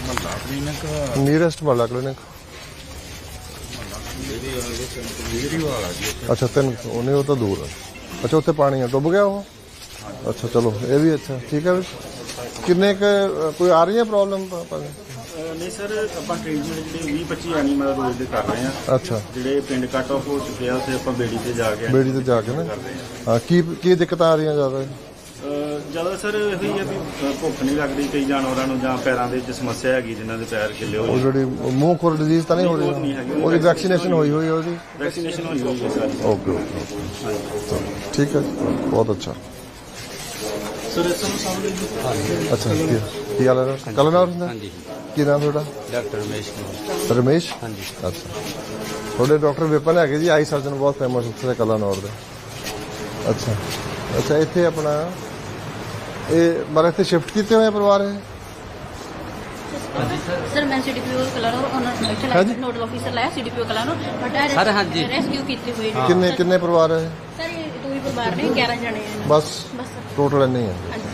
ਮਹੱਲਾ clinic? Nearest ਵਾਲਾ clinic. ਵੀਰੀ ਵਾਲਾ ਜੀ। ਅੱਛਾ ਤਿੰਨ ਉਹਨੇ ਉਹ ਤਾਂ ਦੂਰ ਹੈ ਅੱਛਾ ਉੱਥੇ ਪਾਣੀ ਹੈ ਡੁੱਬ ਗਿਆ ਉਹ? ਅੱਛਾ ਚਲੋ ਇਹ ਵੀ ਅੱਛਾ। ਠੀਕ ਹੈ ਵੀ। ਕਿੰਨੇ ਕ ਕੋਈ ਆ ਰਹੀ ਹੈ ਪ੍ਰੋਬਲਮ ਨਹੀਂ ਸਰ ਆਪਾਂ ਟ੍ਰੀਟਮੈਂਟ ਜਿਹੜੇ 20 25 ਐਨੀਮਲ ਰੋਜ਼ ਦੇ ਕਰ ਰਹੇ ਆ ਅੱਛਾ। ਜਿਹੜੇ ਪਿੰਡ ਕੱਟ ਆਫ ਹੋ ਚੁੱਕੇ ਆ ਆਪਾਂ ਬੇੜੀ ਤੇ ਜਾ ਕੇ ਬੇੜੀ ਤੇ ਜਾ ਕੇ ਨਾ। ਹਾਂ ਕੀ ਕੀ ਦਿੱਕਤਾਂ ਆ ਰਹੀਆਂ ਜ਼ਿਆਦਾ? ਜ਼ਿਆਦਾ ਸਰ ਇਹੀ ਆ ਵੀ ਭੁੱਖ ਨਹੀਂ ਲੱਗਦੀ ਕਈ ਜਾਨਵਰਾਂ ਨੂੰ ਜਾਂ ਪੈਰਾਂ ਦੇ ਵਿੱਚ ਸਮੱਸਿਆ ਹੈਗੀ ਜਿਨ੍ਹਾਂ ਦੇ ਪੈਰ ਉਹ ਹੋਏ ਜਿਹੜੀ ਮੂੰਹ ਖੁਰ ਡਿਜ਼ੀਜ਼ ਤਾਂ ਨਹੀਂ ਹੋ ਉਹ ਨਹੀਂ ਹੈਗੀ। ਰਹੀ ਉਹਦੀ ਵੈਕਸੀਨੇਸ਼ਨ ਹੋਈ ਹੋਈ ਹੈ ਉਹਦੀ। ਵੈਕਸੀਨੇਸ਼ਨ ਹੋਈ ਹੋਈ ਹੈ ਸਾਰੀ। ਓਕੇ ਓਕੇ ਠੀਕ ਹੈ। ਜੀ, ਬਹੁਤ ਅੱਛਾ। ਸਰ ਇਸ ਨੂੰ ਸਾਹਮਣੇ ਅੱਛਾ ਕੀ ਕੀ ਹਾਲ ਹੈ? ਕਲਨਾਰ ਦਾ ਹਾਂਜੀ। ਕੀ ਨਾਮ ਤੁਹਾਡਾ? ਡਾਕਟਰ ਰਮੇਸ਼ ਕੁਮਾਰ। ਰਮੇਸ਼? ਹਾਂਜੀ। ਅੱਛਾ। ਤੁਹਾਡੇ ਡਾਕਟਰ ਵਿਪਨ ਹੈਗੇ ਜੀ ਆਈ ਸਰਜਨ ਬਹੁਤ ਫੇਮਸ ਉੱਥੇ ਕਲਾਨੌਰ ਦੇ। ਅੱਛਾ। ਅੱਛਾ ਇੱਥੇ ਆਪਣਾ ਇਹ ਬਾਰੇ ਇੱਥੇ ਸ਼ਿਫਟ ਕੀਤੇ ਹੋਏ ਆ ਪਰਿਵਾਰ ਇਹ? ਸਰ ਮੈਂ ਸੀਡੀਪੀਓ ਕਲਾਨੋ ਉਹਨਾਂ ਇੱਥੇ ਹਾਂਜੀ। ਲਾਇਆ ਨੋਡਲ ਆਫੀਸਰ ਲਾਇਆ ਸੀਡੀਪੀਓ ਕਲਾਨੋ ਬਟ ਸਰ, ਹਾਂਜੀ। ਰੈਸਕਿਊ ਕੀਤੀ ਹੋਈ ਨੇ ਕਿੰਨੇ ਕਿੰਨੇ ਪਰਿਵਾਰ ਹੈ ਸਰ ਇਹ ਦੋ ਹੀ ਪਰਿਵਾਰ ਨੇ 11 ਜਣੇ ਨੇ ਬਸ। ਬਸ ਸਰ ਟੋਟਲ ਇੰਨੇ ਹੀ ਹੈ ਹਾਂਜੀ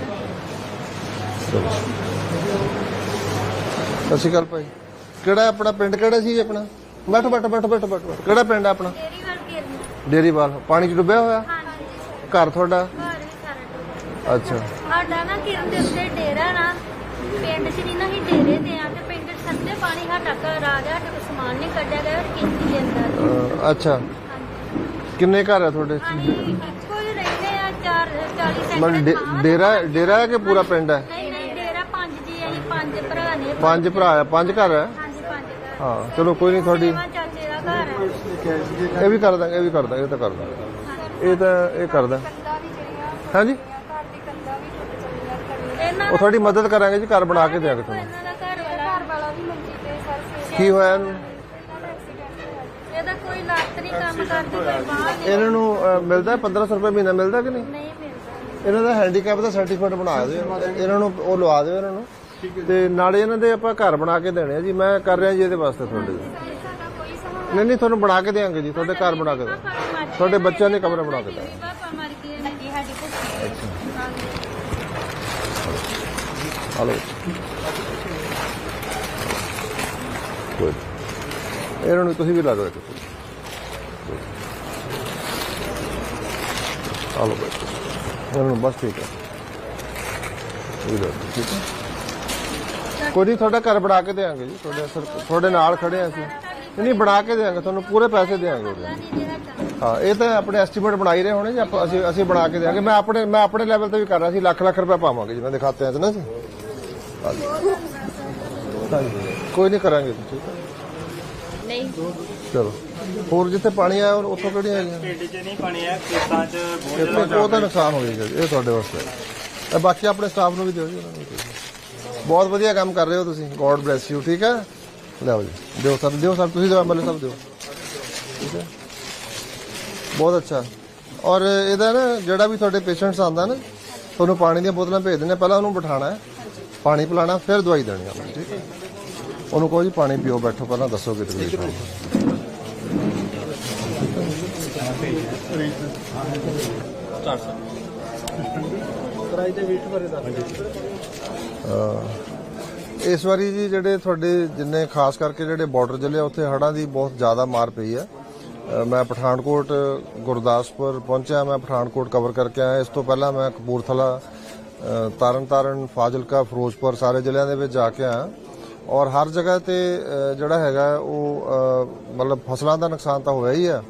ਸਰ ਚਲੋ। ਸਤਿ ਸ਼੍ਰੀ ਅਕਾਲ ਭਾਈ। ਕਿਹੜਾ ਹੈ ਆਪਣਾ ਪਿੰਡ ਕਿਹੜਾ ਸੀ ਆਪਣਾ? ਬੈਠੋ ਬੈਠੋ ਬੈਠੋ ਬੈਠੋ ਬੈਠੋ। ਕਿਹੜਾ ਪਿੰਡ ਹੈ ਆਪਣਾ? ਕਿਰਨੀ ਡੇਰੀਵਾਲ ਪਾਣੀ 'ਚ ਡੁੱਬਿਆ ਹੋਇਆ? ਹਾਂਜੀ ਘਰ ਤੁਹਾਡਾ। ਅੱਛਾ। ਸਾਡਾ ਨਾ ਕਿਰਨ ਦੇ ਉੱਤੇ ਡੇਰਾ ਨਾ। ਪਿੰਡ 'ਚ ਨਹੀਂ ਨਾ ਹੀ ਡੇਰੇ ਤੇ ਆ ਤੇ ਪਿੰਡ 'ਚ ਸੱਤੇ ਪਾਣੀ ਸਾਡਾ ਘਰ ਆ ਗਿਆ ਤੇ ਸਮਾਨ ਨਹੀਂ ਕੱਢਿਆ ਗਿਆ ਔਰ ਕਿੰਨੀ ਦੇ ਅੰਦਰ ਅਹ ਅੱਛਾ। ਹਾਂਜੀ। ਕਿੰਨੇ ਘਰ ਹੈ ਤੁਹਾਡੇ? ਅਸੀਂ ਇੱਕੋ ਹੀ ਰਹਿੰਦੇ ਆ 4 40 ਮਤਲਬ ਸੈਕਟਰ ਡੇ- ਡੇਰਾ ਡੇਰਾ ਹੈ ਕਿ ਪੂਰਾ ਪਿੰਡ ਹੈ? ਨਹੀਂ ਨਹੀਂ ਡੇਰਾ ਪੰਜ ਜੀ ਅਸੀਂ ਪੰਜ ਭਰਾ ਨੇ। ਪੰਜ ਭਰਾ ਹੈ ਪੰਜ ਘਰ ਹਾਂਜੀ ਪੰਜ ਘਰ। ਹਾਂ ਚਲੋ ਕੋਈ ਨਹੀਂ ਤੁਹਾਡੀ। ਸੇਵਾ ਚਾਚੇ ਦਾ ਘਰ ਹੈ। ਇਹ ਵੀ ਕਰ ਦਾਂਗੇ ਇਹ ਵੀ ਕਰ ਦਾਂਗੇ ਇਹ ਤਾਂ ਕਰ ਦਾਂਗੇ। ਇਹ ਤਾਂ ਇਹ ਕਰ ਦਾਂ ਕੰਦਾ ਵੀ ਜਿਹੜੀਆਂ ਹਾਂਜੀ ਘਰ ਦੀ ਕੰਦਾ ਵੀ ਟੁੱਟ ਚੱਲੀਆਂ ਕਰੀਏ ਇਹਨਾਂ ਉਹ ਤੁਹਾਡੀ ਮਦਦ ਕਰਾਂਗੇ ਜੀ ਘਰ ਬਣਾ ਕੇ ਦਿਆਂਗੇ ਤੁਹਾਨੂੰ ਇਹਨਾਂ ਦਾ ਘਰ ਵਾਲਾ ਘਰ ਵਾਲਾ ਵੀ ਮੰਜੀ ਤੇ ਸਰ ਸਵੇਰੇ ਕੀ ਹੋਇਆ ਇਹਨੂੰ? ਇਹਦਾ ਕੋਈ ਲੱਤ ਨਹੀਂ ਕੰਮ ਕਰਦੀ ਕੋਈ ਨਹੀਂ। ਇਹਨਾਂ ਨੂੰ ਅਹ, ਮਿਲਦਾ ਹੈ 1500 ਰੁਪਏ ਮਹੀਨਾ ਮਿਲਦਾ ਕਿ ਨਹੀਂ? ਨਹੀਂ ਮਿਲਦਾ। ਇਹਨਾਂ ਦਾ ਹੈਂਡੀਕੈਪ ਦਾ ਸਰਟੀਫਿਕੇਟ ਬਣਾ ਦਿਓ। ਇਹਨਾਂ ਨੂੰ ਉਹ ਲਵਾ ਦਿਓ ਇਹਨਾਂ ਨੂੰ। ਤੇ ਨਾਲੇ ਇਹਨਾਂ ਦੇ ਆਪਾਂ ਘਰ ਬਣਾ ਕੇ ਦੇਣੇ ਆ ਜੀ। ਮੈਂ ਕਰ ਰਿਹਾ ਜੀ ਇਹਦੇ ਵਾਸਤੇ ਤੁਹਾਡੇ ਲਈ। ਸਾਡਾ ਕੋਈ ਸਹਾਰਾ ਨਹੀਂ ਨਹੀਂ ਤੁਹਾਨੂੰ ਬਣਾ ਕੇ ਦੇਵਾਂਗੇ ਜੀ। ਤੁਹਾਡੇ ਘਰ ਬਣਾ ਕੇ ਦੇ ਤੁਹਾਡੇ ਬੱਚਿਆਂ ਦੇ ਕਮਰੇ ਬਣਾ ਕੇ ਮਰ ਹਲੋ ਗੁੱਡ ਇਹਨਾਂ ਨੂੰ ਤੁਸੀਂ ਵੀ ਲਾ ਦਿਓ ਹਲੋ ਬਸ ਇਹਨਾਂ ਨੂੰ ਬਸ ਠੀਕ ਹੈ ਇਹ ਲਓ, ਠੀਕ ਹੈ ਕੋਈ ਨਹੀਂ ਤੁਹਾਡਾ ਘਰ ਬਣਾ ਕੇ ਦੇਵਾਂਗੇ ਜੀ ਤੁਹਾਡੇ ਸਰ ਤੁਹਾਡੇ ਨਾਲ ਖੜੇ ਹਾਂ ਅਸੀਂ। ਨਹੀਂ, ਬਣਾ ਕੇ ਦੇਵਾਂਗੇ ਤੁਹਾਨੂੰ ਪੂਰੇ ਪੈਸੇ ਦੇਵਾਂਗੇ ਹਾਂ ਇਹ ਤਾਂ ਆਪਣੇ ਐਸਟੀਮੇਟ ਬਣਾਈ ਰਹੇ ਹੋਣੇ ਜੀ ਆਪਾਂ ਅਸੀਂ ਅਸੀਂ ਬਣਾ ਕੇ ਦੇਵਾਂਗੇ ਮੈਂ ਆਪਣੇ ਮੈਂ ਆਪਣੇ ਲੈਵਲ ਤੇ ਵੀ ਕਰ ਰਿਹਾ ਸੀ ਲੱਖ ਲੱਖ ਰੁਪਏ ਪਾਵਾਂਗੇ ਜਿਨ੍ਹਾਂ ਦੇ ਖਾਤਿਆਂ 'ਚ ਨਾ ਜੀ। ਹਾਂਜੀ। ਕੋਈ ਨਹੀਂ ਕਰਾਂਗੇ ਜੀ, ਠੀਕ ਹੈ। ਨਹੀਂ। ਚਲੋ। ਹੋਰ ਜਿੱਥੇ ਪਾਣੀ ਆਇਆ ਉਹ- ਉੱਥੋਂ ਕਿਹੜੀਆਂ ਆਈਆਂ? ਪਿੰਡ 'ਚ ਨਹੀਂ ਪਾਣੀ ਆ ਖੇਤਾਂ 'ਚ ਬਹੁਤ ਜ਼ਿਆਦਾ ਨੁਕਸਾਨ ਹੋ ਜਾਏਗਾ ਜੀ, ਇਹ ਤੁਹਾਡੇ ਵਾਸਤੇ। ਇਹ ਬਾਕੀ ਆਪਣੇ ਸਟਾਫ ਨੂੰ ਵੀ ਦਿਓ ਜੀ ਉਹਨਾਂ ਨੂੰ ਵੀ ਦਿਓ। ਬਹੁਤ ਵਧੀਆ ਕੰਮ ਕਰ ਰਹੇ ਹੋ ਤੁਸੀਂ ਗੋਡ ਬlesਸ ਯੂ ਠੀਕ ਹੈ? ਲਿਆਓ ਜੀ ਦਿਓ ਸਰ ਦਿਓ ਸਰ ਤੁਸੀਂ ਦਿਓ ਐਮਐਲਏ ਸਾਹਿਬ ਦਿਓ। ਠੀਕ ਹੈ? ਬਹੁਤ ਅੱਛਾ। ਔਰ ਇਹਦਾ ਨਾ ਜਿਹੜਾ ਵੀ ਤੁਹਾਡੇ ਪੇਸ਼ੈਂਟਸ ਆਂਦਾ ਨਾ ਤੁਹਾਨੂੰ ਪਾਣੀ ਦੀਆਂ ਬੋਤਲਾਂ ਭੇਜ ਦਿੰਦੇ ਆ, ਪਹਿਲਾਂ ਉਹਨੂੰ ਬਿਠਾਣਾ ਹੈ। ਪਾਣੀ ਪਿਲਾਣਾ ਫਿਰ ਦਵਾਈ ਦੇਣੀ ਆ ਠੀਕ ਹੈ ਉਹਨੂੰ ਕਹੋ ਜੀ ਪਾਣੀ ਪੀਓ ਬੈਠੋ ਪਹਿਲਾਂ ਦੱਸੋ ਕਿ ਤਕਲੀਫ ਹੈ ਅਹ ਇਸ ਵਾਰੀ ਜੀ ਜਿਹੜੇ ਤੁਹਾਡੇ ਜਿੰਨੇ ਖਾਸ ਕਰਕੇ ਜਿਹੜੇ ਬਾਰਡਰ ਜ਼ਿਲ੍ਹੇ ਆ, ਉੱਥੇ ਹੜ੍ਹਾਂ ਦੀ ਬਹੁਤ ਜ਼ਿਆਦਾ ਮਾਰ ਪਈ ਹੈ ਮੈਂ ਪਠਾਨਕੋਟ ਗੁਰਦਾਸਪੁਰ ਪਹੁੰਚਿਆ ਮੈਂ ਪਠਾਨਕੋਟ ਕਵਰ ਕਰਕੇ ਆਇਆ। ਇਸ ਤੋਂ ਪਹਿਲਾਂ ਮੈਂ ਕਪੂਰਥਲਾ ਤਰਨਤਾਰਨ, ਫਾਜ਼ਿਲਕਾ, ਫਿਰੋਜ਼ਪੁਰ ਸਾਰੇ ਜ਼ਿਲ੍ਹਿਆਂ ਦੇ ਵਿੱਚ ਜਾ ਕੇ ਆਇਆ। ਔਰ ਹਰ ਜਗ੍ਹਾ ਤੇ ਜਿਹੜਾ ਹੈਗਾ, ਉਹ ਮਤਲਬ ਫਸਲਾਂ ਦਾ ਨੁਕਸਾਨ ਤਾਂ ਹੋਇਆ ਹੀ ਆ।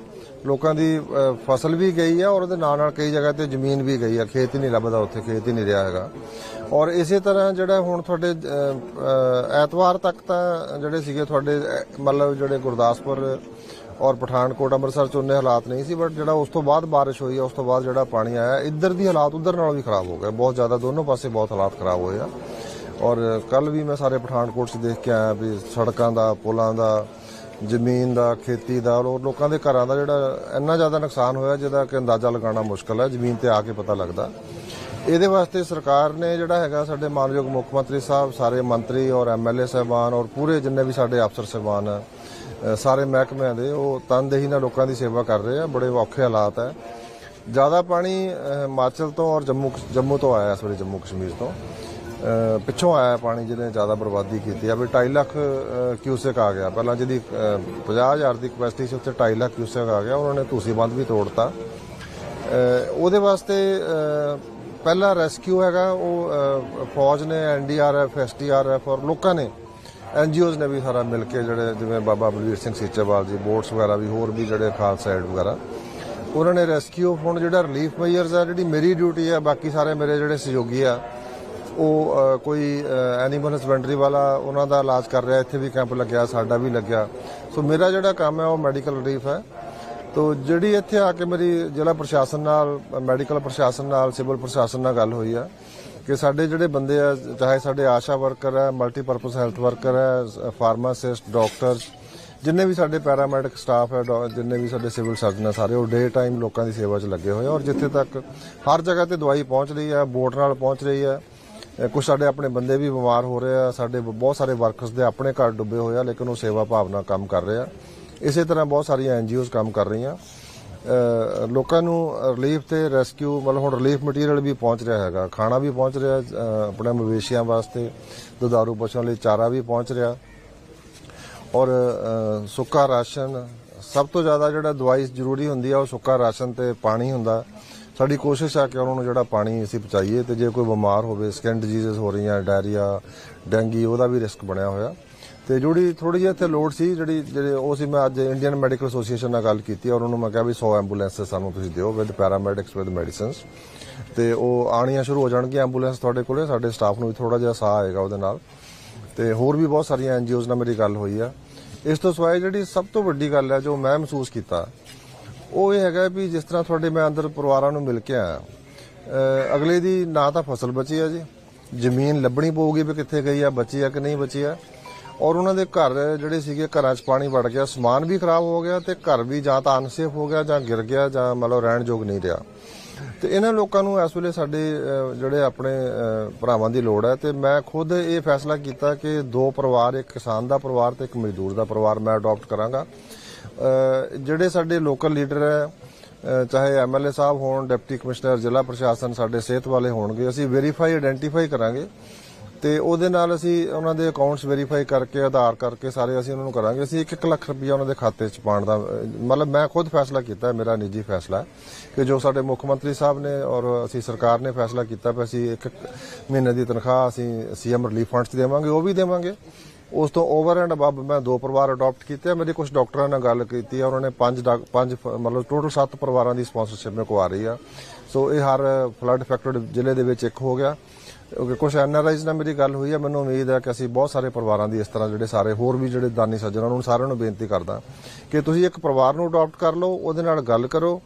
ਲੋਕਾਂ ਦੀ ਫਸਲ ਵੀ ਗਈ ਆ ਔਰ ਉਹਦੇ ਨਾਲ ਨਾਲ ਕਈ ਜਗ੍ਹਾ ਤੇ ਜ਼ਮੀਨ ਵੀ ਗਈ ਆ। ਖੇਤ ਹੀ ਨਹੀਂ ਲੱਭਦਾ ਉੱਥੇ, ਖੇਤ ਹੀ ਨਹੀਂ ਰਿਹਾ ਹੈਗਾ। ਔਰ ਇਸੇ ਤਰ੍ਹਾਂ ਜਿਹੜਾ ਹੁਣ ਤੁਹਾਡੇ ਐਤਵਾਰ ਤੱਕ ਤਾਂ ਜਿਹੜੇ ਸੀਗੇ ਤੁਹਾਡੇ ਮਤਲਬ ਜਿਹੜੇ ਗੁਰਦਾਸਪੁਰ ਔਰ ਪਠਾਨਕੋਟ ਅੰਮ੍ਰਿਤਸਰ ਚ ਉਹਨੇ ਹਾਲਾਤ ਨਹੀਂ ਸੀ ਬਟ ਜਿਹੜਾ ਉਸ ਤੋਂ ਬਾਅਦ ਬਾਰਿਸ਼ ਹੋਈ ਆ ਉਸ ਤੋਂ ਬਾਅਦ ਜਿਹੜਾ ਪਾਣੀ ਆਇਆ ਇੱਧਰ ਦੀ ਹਾਲਾਤ ਉੱਧਰ ਨਾਲੋਂ ਵੀ ਖਰਾਬ ਹੋ ਗਏ। ਬਹੁਤ ਜ਼ਿਆਦਾ ਦੋਨੋਂ ਪਾਸੇ ਬਹੁਤ ਹਾਲਾਤ ਖਰਾਬ ਹੋਏ ਆ। ਔਰ ਕੱਲ ਵੀ ਮੈਂ ਸਾਰੇ ਪਠਾਨਕੋਟ 'ਚ ਦੇਖ ਕੇ ਆਇਆ ਵੀ ਸੜਕਾਂ ਦਾ ਪੁਲਾਂ ਦਾ ਜ਼ਮੀਨ ਦਾ ਖੇਤੀ ਦਾ ਔਰ ਲੋਕਾਂ ਦੇ ਘਰਾਂ ਦਾ ਜਿਹੜਾ ਇੰਨਾ ਜ਼ਿਆਦਾ ਨੁਕਸਾਨ ਹੋਇਆ ਜਿਹਦਾ ਕਿ ਅੰਦਾਜ਼ਾ ਲਗਾਉਣਾ ਮੁਸ਼ਕਲ ਹੈ ਜ਼ਮੀਨ ਤੇ ਆ ਕੇ ਪਤਾ ਲੱਗਦਾ। ਇਹਦੇ ਵਾਸਤੇ ਸਰਕਾਰ ਨੇ ਜਿਹੜਾ ਹੈਗਾ ਸਾਡੇ ਮਾਨਯੋਗ ਮੁੱਖ ਮੰਤਰੀ ਸਾਹਿਬ ਸਾਰੇ ਮੰਤਰੀ ਔਰ ਐਮਐਲਏ ਸਾਹਿਬਾਨ ਔਰ ਪੂਰੇ ਜਿੰਨੇ ਵੀ ਸਾਡੇ ਅਫਸਰ ਸਾਹਿਬਾਨ ਆ, ਸਾਰੇ ਮਹਿਕਮਿਆਂ ਦੇ ਉਹ ਤਨਦੇਹੀ ਨਾਲ ਲੋਕਾਂ ਦੀ ਸੇਵਾ ਕਰ ਰਹੇ ਆ ਬੜੇ ਔਖੇ ਹਾਲਾਤ ਹੈ ਜ਼ਿਆਦਾ ਪਾਣੀ ਹਿਮਾਚਲ ਤੋਂ ਔਰ ਜੰਮੂ ਜੰਮੂ ਤੋਂ ਆਇਆ ਇਸ ਵੇਲੇ ਜੰਮੂ ਕਸ਼ਮੀਰ ਤੋਂ। ਪਿੱਛੋਂ ਆਇਆ ਪਾਣੀ ਜਿਹਨੇ ਜ਼ਿਆਦਾ ਬਰਬਾਦੀ ਕੀਤੀ ਆ ਵੀ 2.5 ਲੱਖ ਅ, ਆ ਗਿਆ। ਪਹਿਲਾਂ ਜਿਹਦੀ ਅ, 50000 ਦੀ ਕਪੈਸਿਟੀ ਸੀ ਉੱਥੇ 2.5 ਲੱਖ ਕਿਊਸੈਕ ਆ ਗਿਆ ਉਹਨਾਂ ਨੇ ਤੁਸੀਂ ਬੰਦ ਵੀ ਤੋੜਤਾ। ਅ, ਉਹਦੇ ਵਾਸਤੇ ਪਹਿਲਾ ਰੈਸਕਿਊ ਹੈਗਾ ਉਹ ਫੌਜ ਨੇ ਐਨਡੀਆਰਐਫ ਐਸਡੀਆਰਐਫ ਔਰ ਲੋਕਾਂ ਨੇ ਐਨਜੀਓਜ਼ ਨੇ ਵੀ ਸਾਰਾ ਮਿਲ ਕੇ ਜਿਹੜੇ ਜਿਵੇਂ ਬਾਬਾ ਬਲਵੀਰ ਸਿੰਘ ਸੀਚੇਵਾਲ ਜੀ, ਬੋਟਸ ਵਗੈਰਾ ਵੀ, ਹੋਰ ਵੀ ਜਿਹੜੇ ਖਾਲਸਾ ਏਡ ਵਗੈਰਾ, ਉਹਨਾਂ ਨੇ ਰੈਸਕਿਊ ਹੁਣ ਜਿਹੜਾ ਰਿਲੀਫ ਮੇਜਰਸ ਆ, ਜਿਹੜੀ ਮੇਰੀ ਡਿਊਟੀ ਆ, ਬਾਕੀ ਸਾਰੇ ਮੇਰੇ ਜਿਹੜੇ ਸਹਿਯੋਗੀ ਆ, ਉਹ ਕੋਈ ਐਨੀਮਲ ਹਸਬੈਂਡਰੀ ਵਾਲਾ ਉਹਨਾਂ ਦਾ ਇਲਾਜ ਕਰ ਰਿਹਾ, ਇੱਥੇ ਵੀ ਕੈਂਪ ਲੱਗਿਆ, ਸਾਡਾ ਵੀ ਲੱਗਿਆ। ਸੋ ਮੇਰਾ ਜਿਹੜਾ ਕੰਮ ਹੈ ਉਹ ਮੈਡੀਕਲ ਰਿਲੀਫ ਹੈ। ਤੋ ਜਿਹੜੀ ਇੱਥੇ ਆ ਕੇ ਮੇਰੀ ਜ਼ਿਲ੍ਹਾ ਪ੍ਰਸ਼ਾਸਨ ਨਾਲ, ਮੈਡੀਕਲ ਪ੍ਰਸ਼ਾਸਨ ਨਾਲ, ਸਿਵਲ ਪ੍ਰਸ਼ਾਸਨ ਨਾਲ ਗੱਲ ਹੋਈ ਆ ਕਿ ਸਾਡੇ ਜਿਹੜੇ ਬੰਦੇ ਆ, ਚਾਹੇ ਸਾਡੇ ਆਸ਼ਾ ਵਰਕਰ ਹੈ ਮਲਟੀਪਰਪਸ ਹੈਲਥ ਵਰਕਰ ਹੈ ਫਾਰਮਾਸਿਸਟ ਡਾਕਟਰਸ ਜਿੰਨੇ ਵੀ ਸਾਡੇ ਪੈਰਾਮੈਡਿਕ ਸਟਾਫ ਹੈ ਡਾ- ਜਿੰਨੇ ਵੀ ਸਾਡੇ ਸਿਵਲ ਸਰਜਨ ਆ, ਸਾਰੇ ਉਹ ਡੇ ਟਾਈਮ ਲੋਕਾਂ ਦੀ ਸੇਵਾ 'ਚ ਲੱਗੇ ਹੋਏ ਔਰ ਜਿੱਥੇ ਤੱਕ ਹਰ ਜਗ੍ਹਾ ਤੇ ਦਵਾਈ ਪਹੁੰਚ ਰਹੀ ਹੈ ਬੋਟ ਨਾਲ ਪਹੁੰਚ ਰਹੀ ਹੈ ਕੁਝ ਸਾਡੇ ਆਪਣੇ ਬੰਦੇ ਵੀ ਬਿਮਾਰ ਹੋ ਰਹੇ ਆ, ਸਾਡੇ ਬਹੁਤ ਸਾਰੇ ਵਰਕਰਸ ਦੇ ਆਪਣੇ ਘਰ ਡੁੱਬੇ ਹੋਏ ਆ, ਲੇਕਿਨ ਉਹ ਸੇਵਾ ਭਾਵਨਾ ਕੰਮ ਕਰ ਰਹੇ ਆ। ਇਸੇ ਤਰ੍ਹਾਂ ਬਹੁਤ ਸਾਰੀਆਂ ਐਨਜੀਓਜ਼ ਕੰਮ ਕਰ ਰਹੀਆਂ। ਲੋਕਾਂ ਨੂੰ ਰਿਲੀਫ ਤੇ ਰੈਸਕਿਊ ਮਤਲਬ ਹੁਣ ਰਿਲੀਫ ਮਟੀਰੀਅਲ ਵੀ ਪਹੁੰਚ ਰਿਹਾ ਹੈਗਾ। ਖਾਣਾ ਵੀ ਪਹੁੰਚ ਰਿਹਾ ਆਪਣੇ ਮਵੇਸ਼ੀਆਂ ਵਾਸਤੇ, ਦੁਧਾਰੂ ਪਸ਼ੂਆਂ ਲਈ ਚਾਰਾ ਵੀ ਪਹੁੰਚ ਰਿਹਾ। ਔਰ ਸੁੱਕਾ ਰਾਸ਼ਨ, ਸਭ ਤੋਂ ਜ਼ਿਆਦਾ ਜਿਹੜਾ ਦਵਾਈ ਜ਼ਰੂਰੀ ਹੁੰਦੀ ਆ, ਉਹ ਸੁੱਕਾ ਰਾਸ਼ਨ ਤੇ ਪਾਣੀ ਹੁੰਦਾ। ਸਾਡੀ ਕੋਸ਼ਿਸ਼ ਆ ਕਿ ਉਹਨਾਂ ਨੂੰ ਜਿਹੜਾ ਪਾਣੀ ਅਸੀਂ ਪਹੁੰਚਾਈਏ ਤੇ ਜੇ ਕੋਈ ਬਿਮਾਰ ਹੋਵੇ ਸਕਿਨ ਡਿਜ਼ੀਜ਼ਸ ਹੋ ਰਹੀਆਂ ਡਾਇਰੀਆ ਡੈਂਗੀ, ਉਹਦਾ ਵੀ ਰਿਸਕ ਬਣਿਆ ਹੋਇਆ। ਤੇ ਜਿਹੜੀ ਥੋੜੀ ਜਿਹੀ ਇੱਥੇ ਲੋਡ ਸੀ ਜਿਹੜੀ, ਜਿਹੜੇ ਉਹ ਸੀ, ਮੈਂ ਅੱਜ ਇੰਡੀਅਨ ਮੈਡੀਕਲ ਐਸੋਸੀਏਸ਼ਨ ਨਾਲ ਗੱਲ ਕੀਤੀ ਔਰ ਉਹਨੂੰ ਮੈਂ ਕਿਹਾ ਵੀ 100 ਐਂਬੂਲੈਂਸਸ ਸਾਨੂੰ ਤੁਸੀਂ ਦਿਓ ਵਿਦ ਪੈਰਾਮੈਡਿਕਸ ਵਿਦ ਮੈਡੀਸਿਨਸ ਤੇ ਉਹ ਆਣੀਆਂ ਸ਼ੁਰੂ ਹੋ ਜਾਣਗੀਆਂ ਐਂਬੂਲੈਂਸ ਤੁਹਾਡੇ ਕੋਲੇ, ਸਾਡੇ ਸਟਾਫ ਨੂੰ ਵੀ ਥੋੜਾ ਜਿਹਾ ਸਾਹ ਆਏਗਾ ਉਹਦੇ ਨਾਲ ਤੇ ਹੋਰ ਵੀ ਬਹੁਤ ਸਾਰੀਆਂ ਐਨਜੀਓਜ਼ ਨਾਲ ਮੇਰੀ ਗੱਲ ਹੋਈ ਆ। ਇਸ ਤੋਂ ਸਿਵਾਏ ਜਿਹੜੀ ਸਭ ਤੋਂ ਵੱਡੀ ਗੱਲ ਹੈ ਜੋ ਮੈਂ ਮਹਿਸੂਸ ਕੀਤਾ, ਉਹ ਇਹ ਹੈਗਾ ਵੀ ਜਿਸ ਤਰ੍ਹਾਂ ਤੁਹਾਡੇ ਮੈਂ ਅੰਦਰ ਪਰਿਵਾਰਾਂ ਨੂੰ ਮਿਲ ਕੇ ਆਇਆ ਅਗਲੇ ਦੀ ਨਾ ਤਾਂ ਫਸਲ ਬਚੀ ਆ ਜੀ, ਜ਼ਮੀਨ ਲੱਭਣੀ ਪਊਗੀ ਵੀ ਕਿੱਥੇ ਗਈ ਆ, ਬਚੀ ਆ ਕਿ ਨਹੀਂ ਬਚੀ ਆ ਔਰ ਉਹਨਾਂ ਦੇ ਘਰ ਜਿਹੜੇ ਸੀਗੇ ਘਰਾਂ 'ਚ ਪਾਣੀ ਵੜ ਗਿਆ ਸਮਾਨ ਵੀ ਖਰਾਬ ਹੋ ਗਿਆ ਤੇ ਘਰ ਵੀ ਜਾਂ ਤਾਂ ਅਨਸੇਫ ਹੋ ਗਿਆ ਜਾਂ ਗਿਰ ਗਿਆ ਜਾਂ ਮਤਲਬ ਰਹਿਣਯੋਗ ਨਹੀਂ ਰਿਹਾ। ਤੇ ਇਹਨਾਂ ਲੋਕਾਂ ਨੂੰ ਇਸ ਵੇਲੇ ਸਾਡੇ ਜਿਹੜੇ ਆਪਣੇ ਭਰਾਵਾਂ ਦੀ ਲੋੜ ਹੈ ਤੇ ਮੈਂ ਖੁਦ ਇਹ ਫੈਸਲਾ ਕੀਤਾ ਕਿ ਦੋ ਪਰਿਵਾਰ ਇੱਕ ਕਿਸਾਨ ਦਾ ਪਰਿਵਾਰ ਤੇ ਇੱਕ ਮਜ਼ਦੂਰ ਦਾ ਪਰਿਵਾਰ ਮੈਂ ਅਡਾਪਟ ਕਰਾਂਗਾ। ਜਿਹੜੇ ਸਾਡੇ ਲੋਕਲ ਲੀਡਰ ਹੈ ਅਹ, ਚਾਹੇ ਐਮਐਲਏ ਸਾਹਿਬ ਹੋਣ ਡਿਪਟੀ ਕਮਿਸ਼ਨਰ ਜ਼ਿਲ੍ਹਾ ਪ੍ਰਸ਼ਾਸਨ ਸਾਡੇ ਸਿਹਤ ਵਾਲੇ ਹੋਣਗੇ ਅਸੀਂ ਵੈਰੀਫਾਈ ਆਇਡੈਂਟੀਫਾਈ ਕਰਾਂਗੇ। ਤੇ ਉਹਦੇ ਨਾਲ ਅਸੀਂ ਉਹਨਾਂ ਦੇ ਅਕਾਊਂਟਸ ਵੈਰੀਫਾਈ ਕਰਕੇ ਆਧਾਰ ਕਰਕੇ ਸਾਰੇ ਅਸੀਂ ਉਹਨਾਂ ਨੂੰ ਕਰਾਂਗੇ। ਅਸੀਂ 1-1 ਲੱਖ ਰੁਪਈਆ ਉਹਨਾਂ ਦੇ ਖਾਤੇ 'ਚ ਪਾਉਣ ਦਾ ਮਤਲਬ ਮੈਂ ਖੁਦ ਫੈਸਲਾ ਕੀਤਾ ਹੈ, ਮੇਰਾ ਨਿੱਜੀ ਫੈਸਲਾ ਕਿ ਜੋ ਸਾਡੇ ਮੁੱਖ ਮੰਤਰੀ ਸਾਹਿਬ ਨੇ ਔਰ ਅਸੀਂ ਸਰਕਾਰ ਨੇ ਫੈਸਲਾ ਕੀਤਾ ਵੀ ਅਸੀਂ ਇੱਕ ਮਹੀਨੇ ਦੀ ਤਨਖਾਹ ਅਸੀਂ ਸੀਐਮ ਰਿਲੀਫ ਫੰਡ 'ਚ ਦੇਵਾਂਗੇ ਉਹ ਵੀ ਦੇਵਾਂਗੇ। ਉਸ ਤੋਂ ਓਵਰ ਐਂਡ ਅਬਵ ਮੈਂ ਦੋ ਪਰਿਵਾਰ ਅਡਾਪਟ ਕੀਤੇ ਆ ਮੇਰੇ ਕੁਝ ਡਾਕਟਰਾਂ ਨਾਲ ਗੱਲ ਕੀਤੀ ਆ ਉਹਨਾਂ ਨੇ ਪੰਜ ਡਾਕ- ਪੰਜ ਮਤਲਬ ਟੋਟਲ 7 ਪਰਿਵਾਰਾਂ ਦੀ ਸਪਾਂਸਰਸ਼ਿਪ ਮੇਰੇ ਕੋ ਆ ਰਹੀ ਆ। ਸੋ ਇਹ ਹਰ ਫਲੱਡ ਅਫੈਕਟਡ ਜ਼ਿਲ੍ਹੇ ਦੇ ਵਿੱਚ ਇੱਕ ਹੋ ਗਿਆ। ਕੁਝ ਐਨਆਰਆਈਜ਼ ਨਾਲ ਮੇਰੀ ਗੱਲ ਹੋਈ ਹੈ ਮੈਨੂੰ ਉਮੀਦ ਹੈ ਕਿ ਅਸੀਂ ਬਹੁਤ ਸਾਰੇ ਪਰਿਵਾਰਾਂ ਦੀ ਇਸ ਤਰ੍ਹਾਂ ਜਿਹੜੇ ਸਾਰੇ ਹੋਰ ਵੀ ਜਿਹੜੇ ਦਾਨੀ ਸੱਜਣ ਉਹਨਾਂ ਨੂੰ ਸਾਰਿਆਂ ਨੂੰ ਬੇਨਤੀ ਕਰਦਾ ਕਿ ਤੁਸੀਂ ਇੱਕ ਪਰਿਵਾਰ ਨੂੰ ਅਡਾਪਟ ਕਰ ਲਓ, ਉਹਦੇ ਨਾਲ ਗੱਲ ਕਰੋ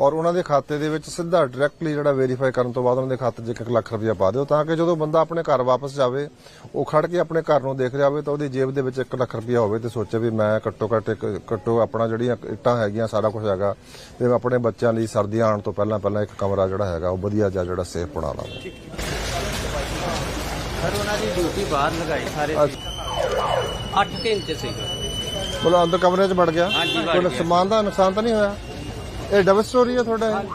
ਔਰ ਉਹਨਾਂ ਦੇ ਖਾਤੇ ਦੇ ਵਿੱਚ ਸਿੱਧਾ ਡਾਇਰੈਕਟਲੀ ਜਿਹੜਾ ਵੈਰੀਫਾਈ ਕਰਨ ਤੋਂ ਬਾਅਦ ਉਹਨਾਂ ਦੇ ਖਾਤੇ 'ਚ 1 ਲੱਖ ਰੁਪਇਆ ਪਾ ਦਿਓ, ਤਾਂ ਕਿ ਜਦੋਂ ਬੰਦਾ ਆਪਣੇ ਘਰ ਵਾਪਸ ਜਾਵੇ, ਉਹ ਖੜ ਕੇ ਆਪਣੇ ਘਰ ਨੂੰ ਦੇਖ ਰਿਹਾ ਹੋਵੇ ਤਾਂ ਉਹਦੀ ਜੇਬ ਦੇ ਵਿੱਚ 1 ਲੱਖ ਰੁਪਇਆ ਹੋਵੇ ਤੇ ਸੋਚੇ ਵੀ ਮੈਂ ਘੱਟੋ ਘੱਟ ਇੱਕ, ਘੱਟੋ ਆਪਣਾ ਜਿਹੜੀਆਂ ਇੱਟਾਂ ਹੈਗੀਆਂ ਸਾਰਾ ਕੁਝ ਹੈਗਾ ਤੇ ਮੈਂ ਆਪਣੇ ਬੱਚਿਆਂ ਲਈ ਸਰਦੀਆਂ ਆਉਣ ਤੋਂ ਪਹਿਲਾਂ ਪਹਿਲਾਂ ਇੱਕ ਕਮਰਾ ਜਿਹੜਾ ਹੈਗਾ, ਉਹ ਵਧੀਆ ਜਿਹਾ ਜਿਹੜਾ ਸੇਫ ਬਣਾ ਲਵਾਂ ਸਰ ਉਹਨਾਂ ਦੀ ਡਿਊਟੀ ਬਾਹਰ ਲਗਾਈ ਸਾਰੇ 8 ਘੰਟੇ ਸੀ ਮਤਲਬ ਅੰਦਰ ਕਮਰੇ 'ਚ ਵੜ ਗਿਆ। ਹਾਂਜੀ, ਵੜ ਕੋਈ ਗਿਆ। ਸਮਾਨ ਦਾ ਨੁਕਸਾਨ ਤਾਂ ਨਹੀਂ ਹੋਇਆ? ਇਹ ਡਬਲ ਸਟੋਰੀ ਹੈ ਤੁਹਾਡਾ? ਇਹ?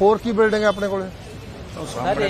ਹੋਰ ਕੀ ਬਿਲਡਿੰਗ ਹੈ ਆਪਣੇ ਕੋਲੇ? ਸਰ ਇਹ